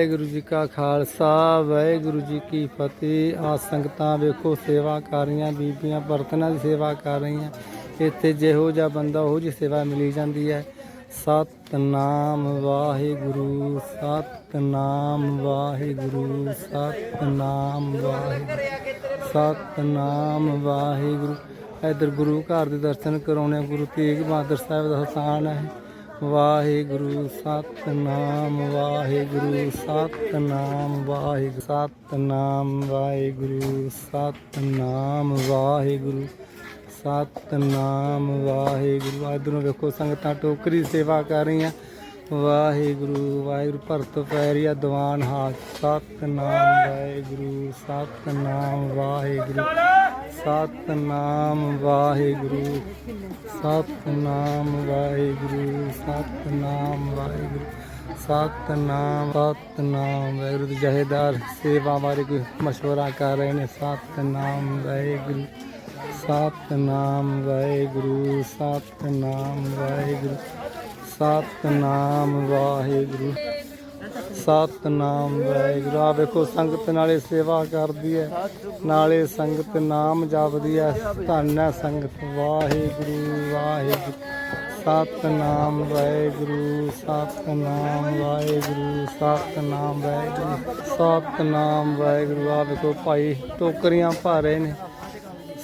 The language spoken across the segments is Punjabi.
ਵਾਹਿਗੁਰੂ ਜੀ ਕਾ ਖਾਲਸਾ, ਵਾਹਿਗੁਰੂ ਜੀ ਕੀ ਫਤਿਹ। ਆ ਸੰਗਤਾਂ ਵੇਖੋ, ਸੇਵਾ ਕਰ ਰਹੀਆਂ, ਬੀਬੀਆਂ ਬਰਤਨਾਂ ਦੀ ਸੇਵਾ ਕਰ ਰਹੀਆਂ। ਇੱਥੇ ਜਿਹੋ ਜਿਹਾ ਬੰਦਾ, ਉਹ ਜੀ ਸੇਵਾ ਮਿਲੀ ਜਾਂਦੀ ਹੈ। ਸਤਨਾਮ ਵਾਹਿਗੁਰੂ ਸਤਨਾਮ ਵਾਹਿਗੁਰੂ ਸਤਨਾਮ ਵਾਹਿਗੁਰੂ ਸਤਨਾਮ ਵਾਹਿਗੁਰੂ। ਇਧਰ ਗੁਰੂ ਘਰ ਦੇ ਦਰਸ਼ਨ ਕਰਾਉਣੇ ਗੁਰੂ ਤੇਗ ਬਹਾਦਰ ਸਾਹਿਬ ਦਾ ਸਥਾਨ ਹੈ। ਵਾਹਿਗੁਰੂ ਸਤਨਾਮ ਵਾਹਿਗੁਰੂ ਸਤਨਾਮ ਵਾਹਿਗੁਰੂ ਸਤਨਾਮ ਵਾਹਿਗੁਰੂ ਸਤਨਾਮ ਵਾਹਿਗੁਰੂ ਸਤਨਾਮ, ਵਾਹਿਗੁਰੂ। ਇਧਰੋਂ ਵੇਖੋ ਸੰਗਤਾਂ ਟੋਕਰੀ ਸੇਵਾ ਕਰ ਰਹੀਆਂ। ਵਾਹਿਗੁਰੂ ਵਾਹਿਗੁਰੂ, ਭਰਤ ਪੈਰੀਆ ਦੀਵਾਨ ਹਾਥ, ਸਤਨਾਮ ਵਾਹਿਗੁਰੂ ਸਤਨਾਮ ਵਾਹਿਗੁਰੂ ਸਤਨਾਮ ਵਾਹਿਗੁਰੂ ਸਤਨਾਮ ਵਾਹਿਗੁਰੂ ਸਤਨਾਮ ਵਾਹਿਗੁਰੂ, ਸਤਨਾਮ ਸਤਨਾਮ ਵਾਹਿਗੁਰੂ ਦੇ ਜਹੇਦਾਰ ਸੇਵਾ ਬਾਰੇ ਕੋਈ ਮਸ਼ਵਰਾ ਕਰ ਰਹੇ ਨੇ। ਸਤਨਾਮ ਵਾਹਿਗੁਰੂ ਸਤਨਾਮ ਵਾਹਿਗੁਰੂ ਸਤਨਾਮ ਵਾਹਿਗੁਰੂ। ਸਤਨਾਮ ਵਾਹਿਗੁਰੂ। ਸਤਨਾਮ ਵਾਹਿਗੁਰੂ। ਆ ਵੇਖੋ, ਸੰਗਤ ਨਾਲੇ ਸੇਵਾ ਕਰਦੀ ਹੈ ਨਾਲੇ ਸੰਗਤ ਨਾਮ ਜਪਦੀ ਹੈ ਧੰਨ ਹੈ ਸੰਗਤ। ਵਾਹਿਗੁਰੂ ਵਾਹਿਗੁਰੂ। ਸਤਨਾਮ ਵਾਹਿਗੁਰੂ ਸਤਨਾਮ ਵਾਹਿਗੁਰੂ ਸਤਨਾਮ ਵਾਹਿਗੁਰੂ। ਸਤਨਾਮ ਵਾਹਿਗੁਰੂ। ਆ ਵੇਖੋ, ਭਾਈ, ਟੋਕਰੀਆਂ ਭਰ ਰਹੇ ਨੇ।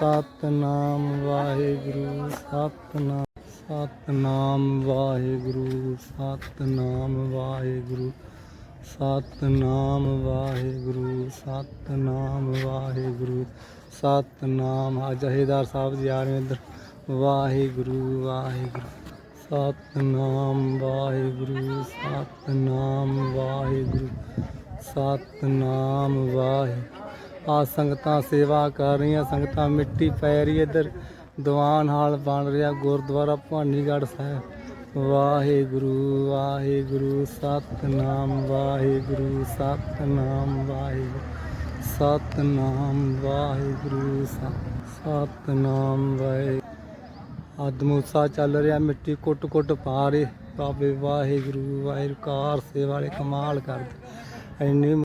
ਸਤਨਾਮ ਵਾਹਿਗੁਰੂ, ਸਤਨਾਮ ਸਤਨਾਮ ਵਾਹਿਗੁਰੂ ਸਤਨਾਮ ਵਾਹਿਗੁਰੂ ਸਤਨਾਮ ਵਾਹਿਗੁਰੂ ਸਤਨਾਮ ਵਾਹਿਗੁਰੂ, ਸਤਨਾਮ। ਆ ਜਹੇਦਾਰ ਸਾਹਿਬ ਜੀ ਆ ਰਹੇ ਇੱਧਰ। ਵਾਹਿਗੁਰੂ ਵਾਹਿਗੁਰੂ, ਸਤਨਾਮ ਵਾਹਿਗੁਰੂ ਸਤਨਾਮ ਵਾਹਿਗੁਰੂ ਸਤਨਾਮ ਵਾਹਿਗੁਰੂ ਆ ਸੰਗਤਾਂ ਸੇਵਾ ਕਰ ਰਹੀਆਂ, ਸੰਗਤਾਂ ਮਿੱਟੀ ਪੈ ਰਹੀ ਇੱਧਰ। ਦੀਵਾਨ ਹਾਲ ਬਣ ਰਿਹਾ, ਗੁਰਦੁਆਰਾ ਭਾਨੀਗੜ੍ਹ ਸਾਹਿਬ। ਵਾਹਿਗੁਰੂ ਵਾਹਿਗੁਰੂ, ਸਤਨਾਮ ਵਾਹਿਗੁਰੂ ਸਤਨਾਮ ਵਾਹਿਗੁਰੂ ਸਤਨਾਮ, ਵਾਹਿਗੁਰੂ, ਸਤ- ਸਤਨਾਮ ਵਾਹਿਗੁਰੂ ਅਦਮੂਸਾ ਚੱਲ ਰਿਹਾ, ਮਿੱਟੀ ਕੁੱਟ ਕੁੱਟ ਪਾ ਰਹੇ। ਬਾਬੇ ਵਾਹਿਗੁਰੂ ਵਾਹਿਗੁਰੂ, ਕਾਰ ਸੇਵਾ ਵਾਲੇ ਕਮਾਲ ਕਰਦੇ। ਇੰਨੀ